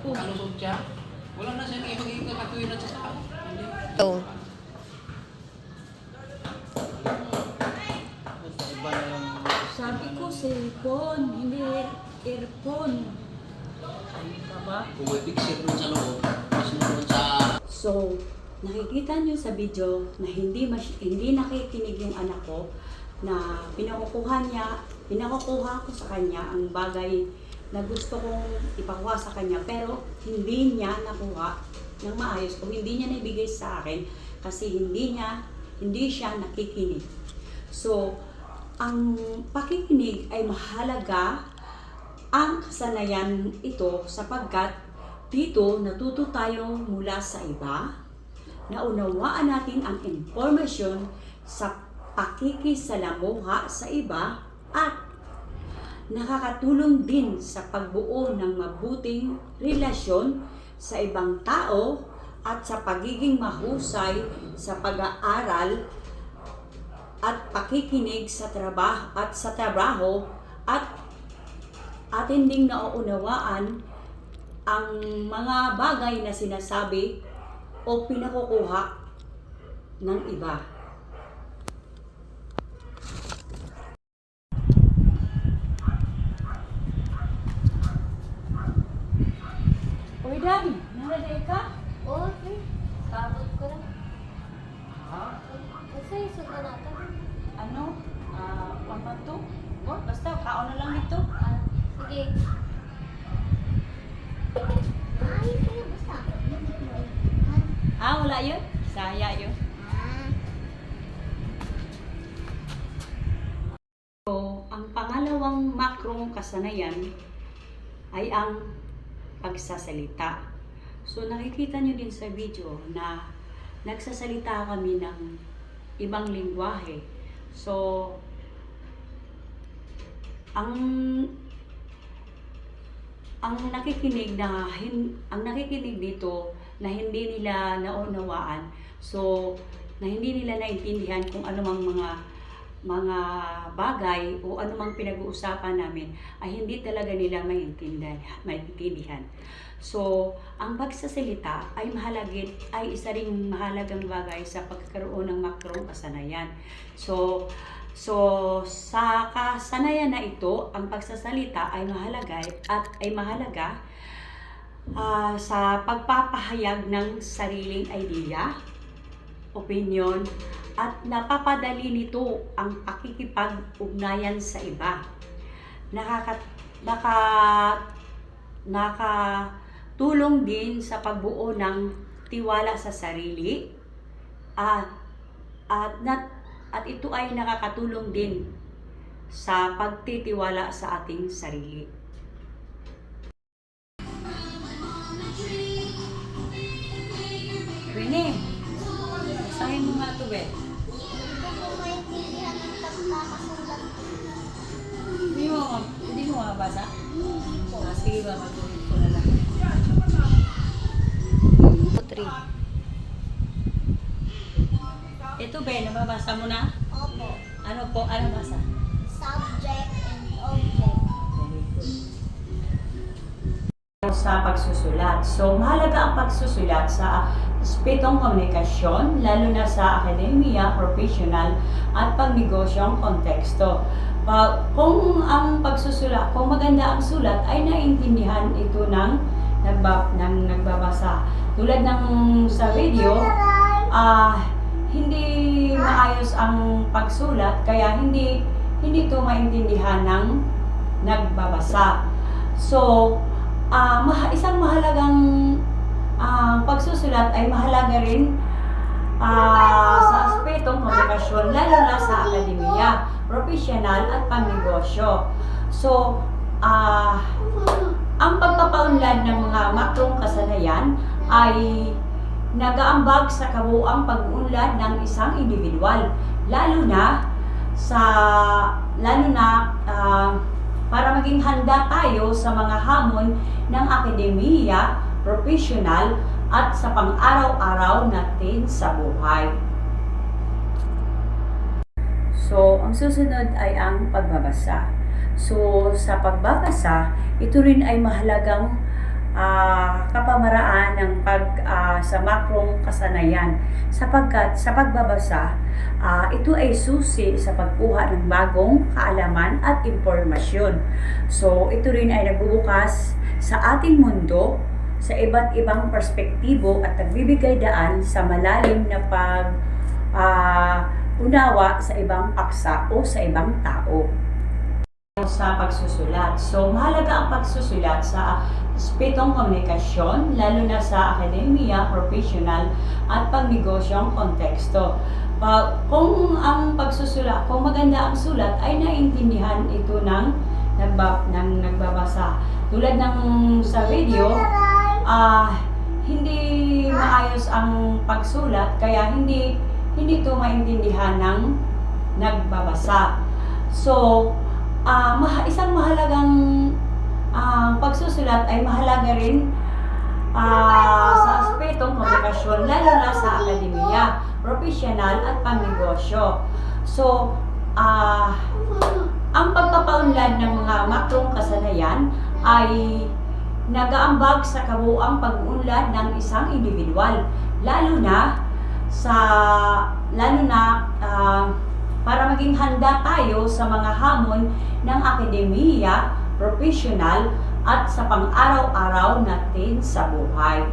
Kalusot siya. Wala na siyang ibang kakatuwinan sa tao. Hindi. Oh. Sabi ko, cellphone, hindi earphone. Kung may picture dun sa loob, mas doon sa So, nakikita nyo sa video na hindi mas, hindi nakikinig yung anak ko na pinakukuha niya, pinakukuha ko sa kanya ang bagay na gusto kong ipakuha sa kanya pero hindi niya nakuha ng maayos o hindi niya naibigay sa akin kasi hindi niya hindi siya nakikinig. So, ang pakikinig ay mahalaga ang kasanayan ito sapagkat dito natuto tayo mula sa iba, naunawaan natin ang impormasyon sa pakikisalamuha sa iba at nakakatulong din sa pagbuo ng mabuting relasyon sa ibang tao at sa pagiging mahusay sa pag-aaral at pakikinig sa trabaho at sa trabaho at atin ding nauunawaan ang mga bagay na sinasabi o pinakukuha ng iba. Na natin. Ano? Ah, uh, to? Oh, basta, kaon na lang dito. Ah, sige. Ay, kayo basta. Ah, wala yun? Saya yun. Ah. So, ang pangalawang makrong kasanayan ay ang pagsasalita. So, nakikita nyo din sa video na nagsasalita kami ng ibang lingwahe. So, ang ang nakikinig na hin, ang nakikinig dito na hindi nila naunawaan so na hindi nila naintindihan kung ano mga mga bagay o ano mang pinag-uusapan namin ay hindi talaga nila maintindihan, maintindihan. So, ang pagsasalita ay mahalagin ay isa ring mahalagang bagay sa pagkakaroon ng makrong kasanayan. So, So, sa kasanayan na ito, ang pagsasalita ay mahalaga at ay mahalaga ah, sa pagpapahayag ng sariling idea, opinion, at napapadali nito ang pakikipag-ugnayan sa iba. Nakaka, naka, nakatulong din sa pagbuo ng tiwala sa sarili at at nat at ito ay nakakatulong din sa pagtitiwala sa ating sarili. Rene, basahin mo nga ito, Be. Hindi mo, hindi mo mabasa? Ah, sige ba, matuloy ko na lang. 3. Ito, Be, nababasa mo na? Opo. Ano po, ano basa? Subject and object. sa pagsusulat. So, mahalaga ang pagsusulat sa spitong komunikasyon, lalo na sa akademya, professional, at pagnegosyong konteksto. Pa, kung ang pagsusulat, kung maganda ang sulat, ay naiintindihan ito ng, nagba, ng nagbabasa. Tulad ng sa video, ah hindi maayos ang pagsulat, kaya hindi hindi ito maintindihan ng nagbabasa. So, maha- isang mahalagang ah, pagsusulat ay mahalaga rin ah, sa aspetong komunikasyon, lalo na sa akademiya, professional at pangnegosyo. So, ah, ang pagpapaunlad ng mga makrong kasanayan ay nagaambag sa kabuang pag-unlad ng isang individual, lalo na sa lalo na ah, para maging handa tayo sa mga hamon ng akademiya, professional at sa pang-araw-araw natin sa buhay. So, ang susunod ay ang pagbabasa. So, sa pagbabasa, ito rin ay mahalagang ah, kapamaraan ng pag ah, sa makrong kasanayan sapagkat sa pagbabasa ah, ito ay susi sa pagkuha ng bagong kaalaman at impormasyon. So ito rin ay nagbubukas sa ating mundo sa iba't ibang perspektibo at nagbibigay daan sa malalim na pag ah, unawa sa ibang paksa o sa ibang tao sa pagsusulat. So, mahalaga ang pagsusulat sa spitong komunikasyon, lalo na sa akademya, professional, at pagnegosyong konteksto. Pa, kung ang pagsusulat, kung maganda ang sulat, ay naiintindihan ito ng, nagba, ng nagbabasa. Tulad ng sa video, ah hindi maayos ang pagsulat, kaya hindi hindi ito maintindihan ng nagbabasa. So, ah maha, isang mahalagang ah, pagsusulat ay mahalaga rin ah, sa aspetong komunikasyon, lalo na sa akademiya, profesional at pangnegosyo. So, ah ang pagpapaunlad ng mga makrong kasanayan ay nagaambag sa kabuang pag-unlad ng isang individual, lalo na sa lalo na ah, para maging handa tayo sa mga hamon ng akademiya, professional at sa pang-araw-araw natin sa buhay.